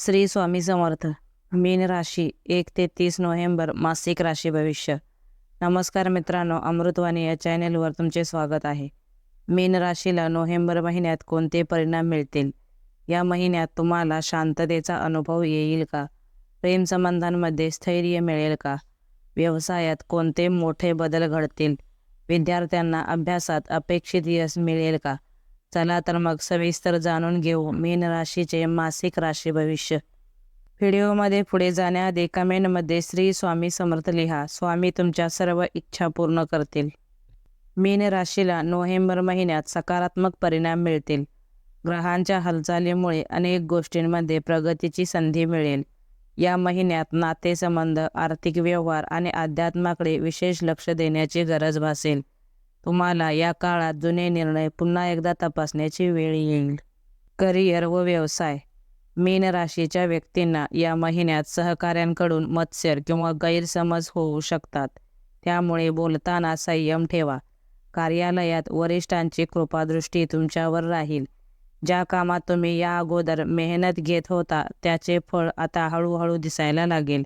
श्री स्वामी समर्थ. मीन राशी एक ते तीस नोव्हेंबर मासिक राशी भविष्य. नमस्कार मित्रांनो अमृतवाणी या चॅनेलवर तुमचे स्वागत आहे. मीन राशीला नोव्हेंबर महिन्यात कोणते परिणाम मिळतील? या महिन्यात तुम्हाला शांततेचा अनुभव येईल का? प्रेमसंबंधांमध्ये स्थैर्य मिळेल का? व्यवसायात कोणते मोठे बदल घडतील? विद्यार्थ्यांना अभ्यासात अपेक्षित यश मिळेल का? चला तर मग सविस्तर जाणून घेऊ. मीन राशीचे मासिक राशी भविष्य. व्हिडिओमध्ये पुढे जाण्याआधी कमेंटमध्ये श्री स्वामी समर्थ लिहा. स्वामी तुमच्या सर्व इच्छा पूर्ण करतील. मीन राशीला नोव्हेंबर महिन्यात सकारात्मक परिणाम मिळतील. ग्रहांच्या हालचालीमुळे अनेक गोष्टींमध्ये प्रगतीची संधी मिळेल. या महिन्यात नातेसंबंध आर्थिक व्यवहार आणि अध्यात्माकडे विशेष लक्ष देण्याची गरज भासेल. तुम्हाला या काळात जुने निर्णय पुन्हा एकदा तपासण्याची वेळ येईल. करिअर व व्यवसाय. मीन राशीच्या व्यक्तींना या महिन्यात सहकाऱ्यांकडून मत्सर किंवा गैरसमज होऊ शकतात. त्यामुळे बोलताना संयम ठेवा. कार्यालयात वरिष्ठांची कृपादृष्टी तुमच्यावर राहील. ज्या कामात तुम्ही या अगोदर मेहनत घेत होता त्याचे फळ आता हळूहळू दिसायला लागेल.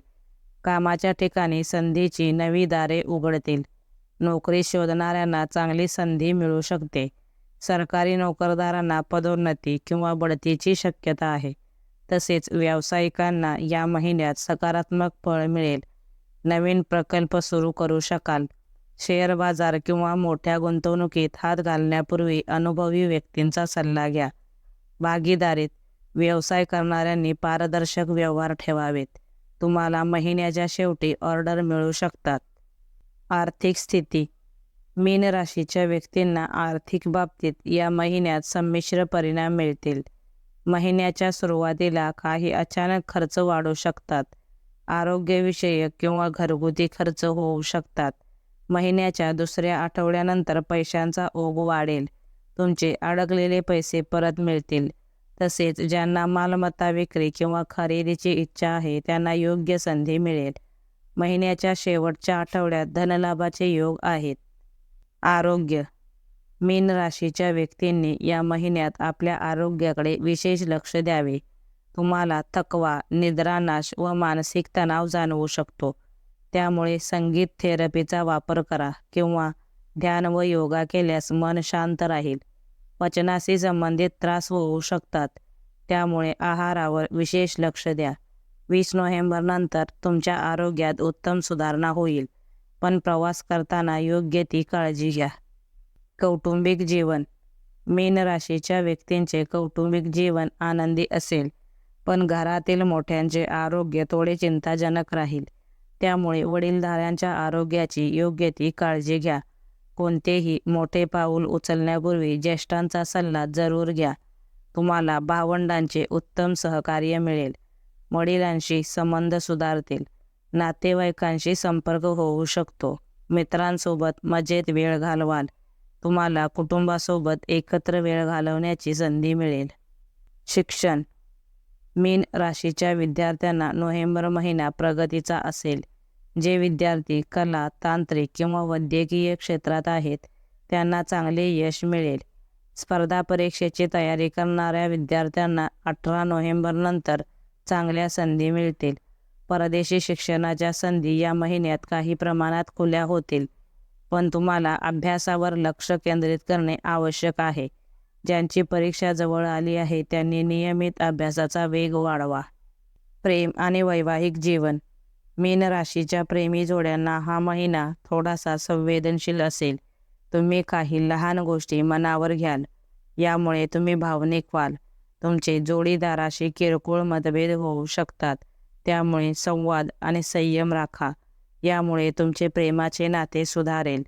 कामाच्या ठिकाणी संधीची नवी दारे उघडतील. नोकरी शोधणाऱ्यांना चांगली संधी मिळू शकते. सरकारी नोकरदारांना पदोन्नती किंवा बढतीची शक्यता आहे. तसेच व्यावसायिकांना या महिन्यात सकारात्मक फळ मिळेल. नवीन प्रकल्प सुरू करू शकाल. शेअर बाजार किंवा मोठ्या गुंतवणुकीत हात घालण्यापूर्वी अनुभवी व्यक्तींचा सल्ला घ्या. भागीदारीत व्यवसाय करणाऱ्यांनी पारदर्शक व्यवहार ठेवावेत. तुम्हाला महिन्याच्या शेवटी ऑर्डर मिळू शकतात. आर्थिक स्थिती. मीन राशीच्या व्यक्तींना आर्थिक बाबतीत या महिन्यात संमिश्र परिणाम मिळतील. महिन्याच्या सुरुवातीला काही अचानक खर्च वाढू शकतात. आरोग्यविषयक किंवा घरगुती खर्च होऊ शकतात. महिन्याच्या दुसऱ्या आठवड्यानंतर पैशांचा ओघ वाढेल. तुमचे अडकलेले पैसे परत मिळतील. तसेच ज्यांना मालमत्ता विक्री किंवा खरेदीची इच्छा आहे त्यांना योग्य संधी मिळेल. महिन्याच्या शेवटच्या आठवड्यात धनलाभाचे योग आहेत. आरोग्य. मीन राशीच्या व्यक्तींनी या महिन्यात आपल्या आरोग्याकडे विशेष लक्ष द्यावे. तुम्हाला थकवा निद्रानाश व मानसिक तणाव जाणवू शकतो. त्यामुळे संगीत थेरपीचा वापर करा किंवा ध्यान व योगा केल्यास मन शांत राहील. पचनाशी संबंधित त्रास होऊ शकतात. त्यामुळे आहारावर विशेष लक्ष द्या. वीस नोव्हेंबरनंतर तुमच्या आरोग्यात उत्तम सुधारणा होईल. पण प्रवास करताना योग्य ती काळजी घ्या. कौटुंबिक जीवन. मीन राशीच्या व्यक्तींचे कौटुंबिक जीवन आनंदी असेल पण घरातील मोठ्यांचे आरोग्य थोडे चिंताजनक राहील. त्यामुळे वडीलधाऱ्यांच्या आरोग्याची योग्य ती काळजी घ्या. कोणतेही मोठे पाऊल उचलण्यापूर्वी ज्येष्ठांचा सल्ला जरूर घ्या. तुम्हाला भावंडांचे उत्तम सहकार्य मिळेल. वडिलांशी संबंध सुधारतील. नातेवाईकांशी संपर्क होऊ शकतो. मित्रांसोबत मजेत वेळ घालवाल. तुम्हाला कुटुंबासोबत एकत्र वेळ घालवण्याची संधी मिळेल. शिक्षण. मीन राशीच्या विद्यार्थ्यांना नोव्हेंबर महिना प्रगतीचा असेल. जे विद्यार्थी कला तांत्रिक किंवा वैद्यकीय क्षेत्रात आहेत त्यांना चांगले यश मिळेल. स्पर्धा परीक्षेची तयारी करणाऱ्या विद्यार्थ्यांना अठरा नोव्हेंबरनंतर चांगल्या संधी मिळतील. परदेशी शिक्षणाच्या संधी या महिन्यात काही प्रमाणात खुल्या होतील. पण तुम्हाला अभ्यासावर लक्ष केंद्रित करणे आवश्यक आहे. ज्यांची परीक्षा जवळ आली आहे त्यांनी नियमित अभ्यासाचा वेग वाढवा. प्रेम आणि वैवाहिक जीवन. मीन राशीच्या प्रेमी जोड्यांना हा महिना थोडासा संवेदनशील असेल. तुम्ही काही लहान गोष्टी मनावर घ्याल. यामुळे तुम्ही भावनिक व्हाल. तुमचे जोडीदाराशी किरकोळ मतभेद होऊ शकतात. त्यामुळे संवाद आणि संयम राखा. यामुळे तुमचे प्रेमाचे नाते सुधारेल.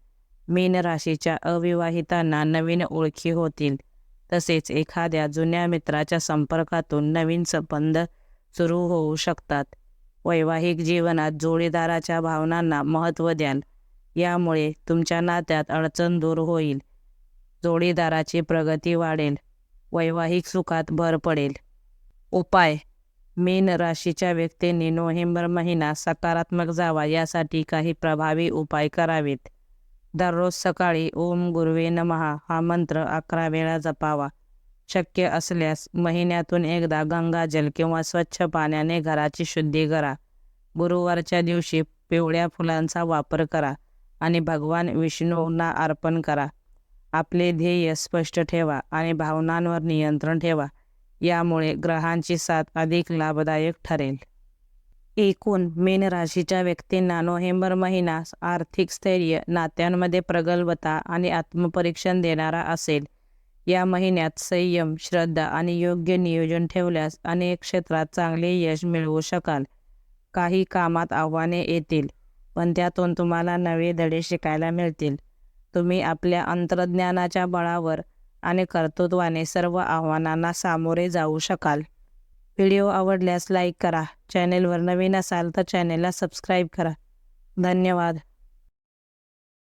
मीन राशीच्या अविवाहितांना नवीन ओळखी होतील. तसेच एखाद्या जुन्या मित्राच्या संपर्कातून नवीन संबंध सुरू होऊ शकतात. वैवाहिक जीवनात जोडीदाराच्या भावनांना महत्त्व द्याल. यामुळे तुमच्या नात्यात अडचण दूर होईल. जोडीदाराची प्रगती वाढेल. वैवाहिक सुखात भर पडेल. उपाय. मीन राशीच्या व्यक्तींनी नोव्हेंबर महिना सकारात्मक जावा यासाठी काही प्रभावी उपाय करावेत. दररोज सकाळी ओम गुरुवे नमहा हा मंत्र अकरा वेळा जपावा. शक्य असल्यास महिन्यातून एकदा गंगाजल किंवा स्वच्छ पाण्याने घराची शुद्धी करा. गुरुवारच्या दिवशी पिवळ्या फुलांचा वापर करा आणि भगवान विष्णूंना अर्पण करा. आपले ध्येय स्पष्ट ठेवा आणि भावनांवर नियंत्रण ठेवा. यामुळे ग्रहांची साथ अधिक लाभदायक ठरेल. एकूण मीन राशीच्या व्यक्तींना नोव्हेंबर महिना आर्थिक स्थैर्य नात्यांमध्ये प्रगल्भता आणि आत्मपरीक्षण देणारा असेल. या महिन्यात संयम श्रद्धा आणि योग्य नियोजन ठेवल्यास अनेक क्षेत्रात चांगले यश मिळवू शकाल. काही कामात आव्हाने येतील पण त्यातून तुम्हाला नवे धडे शिकायला मिळतील. तुम्ही आपल्या अंतर्ज्ञानाच्या बळावर आणि कर्तृत्वाने सर्व आव्हानांना सामोरे जाऊ शकाल. व्हिडिओ आवडल्यास लाईक करा. चॅनेलवर नवीन असाल तर चॅनेलला सबस्क्राईब करा. धन्यवाद.